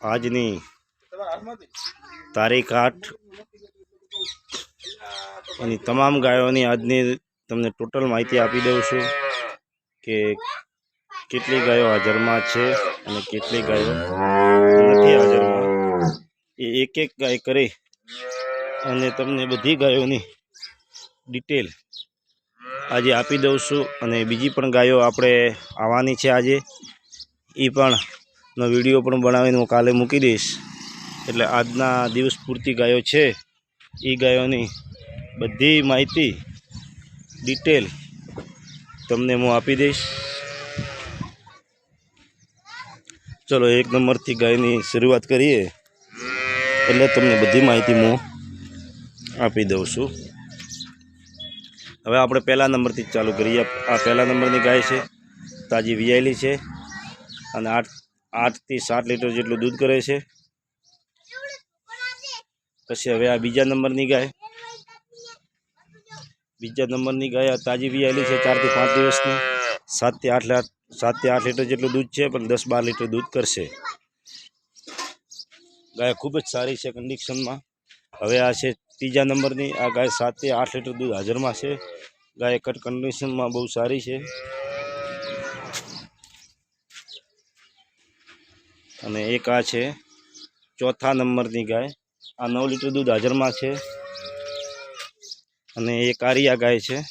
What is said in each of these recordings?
આજની તારીખ આઠ. અને તમામ ગાયોની આજની તમને ટોટલ માહિતી આપી દઉં છું કે કેટલી ગાયો હાજરમાં છે અને કેટલી ગાયો નથી હાજરમાં. એ એક એક ગાય કરી અને તમને બધી ગાયોની ડિટેલ આજે આપી દઉં છું અને બીજી પણ ગાયો આપણે આવવાની છે આજે. એ પણ નો વીડિયો પણ બનાવીને હું કાલે મૂકી દઈશ. એટલે આજના દિવસ પૂરતી ગાયો છે. એ ગાયોની બધી માહિતી, ડિટેલ તમને હું આપી દઈશ. ચલો, એક નંબરથી ગાયની શરૂઆત કરીએ. એટલે તમને બધી માહિતી હું આપી દઉં છું. હવે આપણે પહેલા નંબરથી ચાલુ કરીએ. આ પહેલા નંબરની ગાય છે, તાજી વિયાયેલી છે. અને આઠ આઠથી સાત લીટર જેટલું દૂધ કરે છે. પછી હવે આ બીજા નંબરની ગાય. બીજા નંબરની ગાય તાજી વિયાયેલી છે, ચારથી પાંચ દિવસની. સાતથી આઠ લાખ સાતથી આઠ લીટર જેટલું દૂધ છે, પણ દસ બાર લીટર દૂધ કરશે. ગાય ખૂબ જ સારી છે કન્ડિશનમાં હવે આ છે ત્રીજા નંબરની. આ ગાય સાતથી આઠ લીટર દૂધ હાજરમાં છે. ગાય કટ કન્ડિશનમાં બહુ સારી છે. અને એક આ છે, ચોથા નંબરની ગાય. આ નવ લીટર દૂધ હાજરમાં છે. અને એક આરિયા ગાય છે.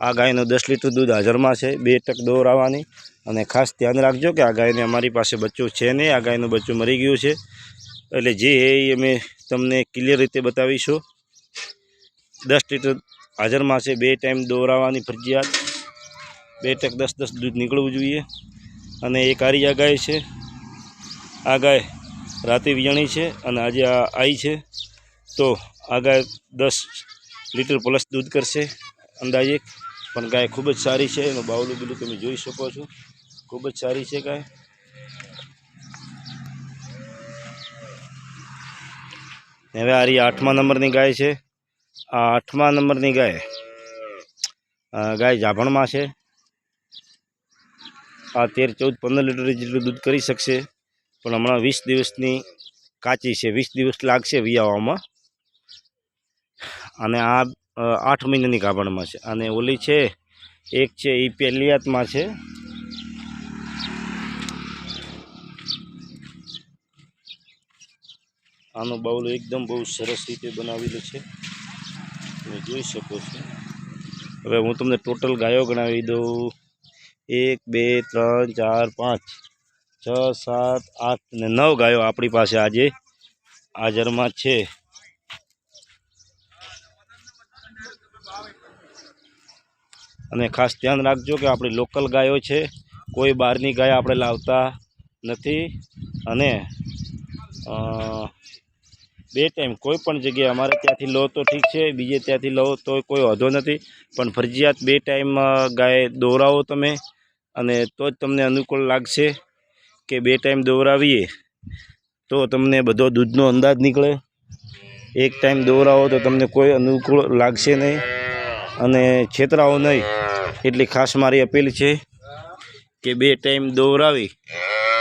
આ ગાયનું દસ લીટર દૂધ હાજરમાં છે. બે ટક દોરાવાની અને ખાસ ધ્યાન રાખજો કે આ ગાયને અમારી પાસે બચ્ચું છે નહીં. આ ગાયનું બચ્ચું મરી ગયું છે. એટલે જે એ અમે તમને ક્લિયર રીતે બતાવીશું. દસ લીટર હાજરમાં છે. બે ટાઈમ દોરાવાની ફરજિયાત. બે ટક દસ દસ દૂધ નીકળવું જોઈએ. અને એક આરિયા ગાય છે. આ ગાય રાતે વિયાણી છે અને આજે આ આવી છે. તો આ ગાય દસ લીટર પ્લસ દૂધ કરશે અંદાજે. પણ ગાય ખૂબ જ સારી છે, એનું બાવલું બીલું તમે જોઈ શકો છો. ખૂબ જ સારી છે ગાય. હવે આ રહી આઠમા નંબરની ગાય છે. આ આઠમા નંબરની ગાય ગાય જાભણમાં છે. આ તેર, ચૌદ, પંદર લીટર જેટલું દૂધ કરી શકશે. પણ હમણાં વીસ દિવસની કાચી છે. વીસ દિવસ લાગશે વિયાવામાં. અને આ આઠ મહિનાની ગાભણમાં છે. અને ઓલી છે, એક છે એ પહેલિયાતમાં છે. આનો બાઉલ એકદમ બહુ સરસ રીતે બનાવેલું છે. તમે જોઈ શકો છો. હવે હું તમને ટોટલ ગાયો ગણાવી દઉં. એક, બે, ત્રણ, ચાર, પાંચ. છ, સાત, આઠ ને નવ ગાયો આપણી પાસે આજે હાજરમાં છે. અને ખાસ ધ્યાન રાખજો કે આપણી લોકલ ગાયો છે. કોઈ બહારની ગાય આપણે લાવતા નથી. અને બે ટાઈમ કોઈ પણ જગ્યાએ અમારે ત્યાંથી લો તો ઠીક છે, બીજે ત્યાંથી લો તો કોઈ વાંધો નથી. પણ ફરજિયાત બે ટાઈમ ગાય દોરાવો તમે અને તો જ તમને અનુકૂળ લાગશે. કે બે ટાઈમ દોરાવીએ તો તમને બધો દૂધનો અંદાજ નીકળે. એક ટાઈમ દોરાવો તો તમને કોઈ અનુકૂળ લાગશે નહીં અને છેતરાઓ નહીં. એટલી ખાસ મારી અપીલ છે કે બે ટાઈમ દોરાવી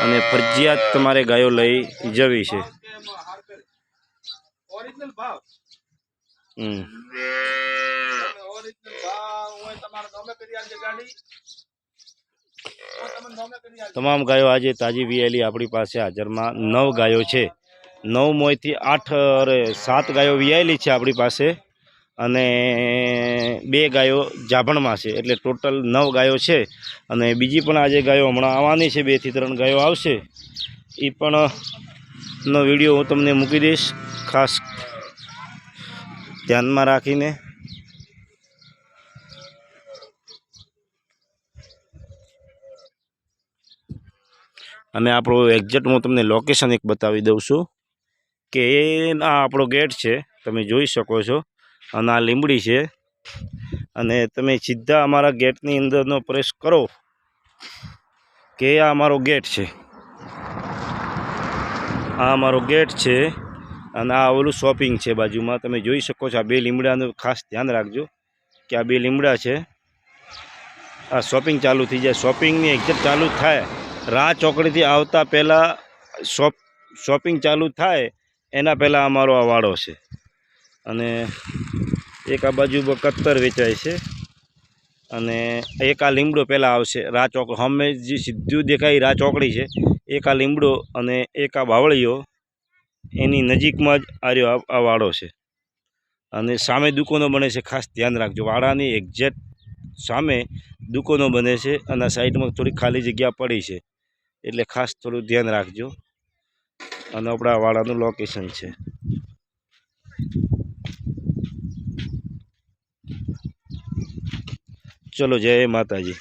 અને ફરજિયાત તમારે ગાયો લઈ જવી છે. હમ. તમામ ગાયો આજે તાજી વિયેલી આપણી પાસે હાજરમાં નવ ગાયો છે. નવ મોયથી આઠ અરે સાત ગાયો વિયાયેલી છે આપણી પાસે અને બે ગાયો જાભણમાં છે. એટલે ટોટલ નવ ગાયો છે અને બીજી પણ આજે ગાયો હમણાં આવવાની છે. બેથી ત્રણ ગાયો આવશે. એ પણ નો વીડિયો હું તમને મૂકી દઈશ. ખાસ ધ્યાનમાં રાખીને અને આપણું એક્ઝેક્ટ હું તમને લોકેશન એક બતાવી દઉં છું કે આ આપણો ગેટ છે, તમે જોઈ શકો છો. અને આ લીમડી છે. અને તમે સીધા અમારા ગેટની અંદરનો પ્રેસ કરો કે આ અમારો ગેટ છે. આ અમારો ગેટ છે અને આ ઓલું શોપિંગ છે બાજુમાં. તમે જોઈ શકો છો આ બે લીમડાનું ખાસ ધ્યાન રાખજો કે આ બે લીમડા છે. આ શોપિંગ ચાલુ થઈ જાય. શોપિંગની એક્ઝેક્ટ ચાલુ થાય. રાહ ચોકડીથી આવતા પહેલાં શોપ, શોપિંગ ચાલુ થાય, એના પહેલાં અમારો આ વાડો છે. અને એક આ બાજુ કત્તર વેચાય છે. અને એક આ લીમડો પહેલાં આવશે રા ચોક, હમે જે સીધું દેખાય રા ચોકડી છે. એક આ લીમડો અને એક આ બાવળીઓ, એની નજીકમાં જ આર્યો આ- આ વાડો છે. અને સામે દુકાનો બને છે, ખાસ ધ્યાન રાખજો. વાડાની એક્ઝેક્ટ સામે દુકાનો બને છે અને સાઈડમાં થોડી ખાલી જગ્યા પડી છે. એટલે ખાસ થોડું ધ્યાન રાખજો. અને આપણા વાડાનું લોકેશન છે. ચલો જય માતાજી.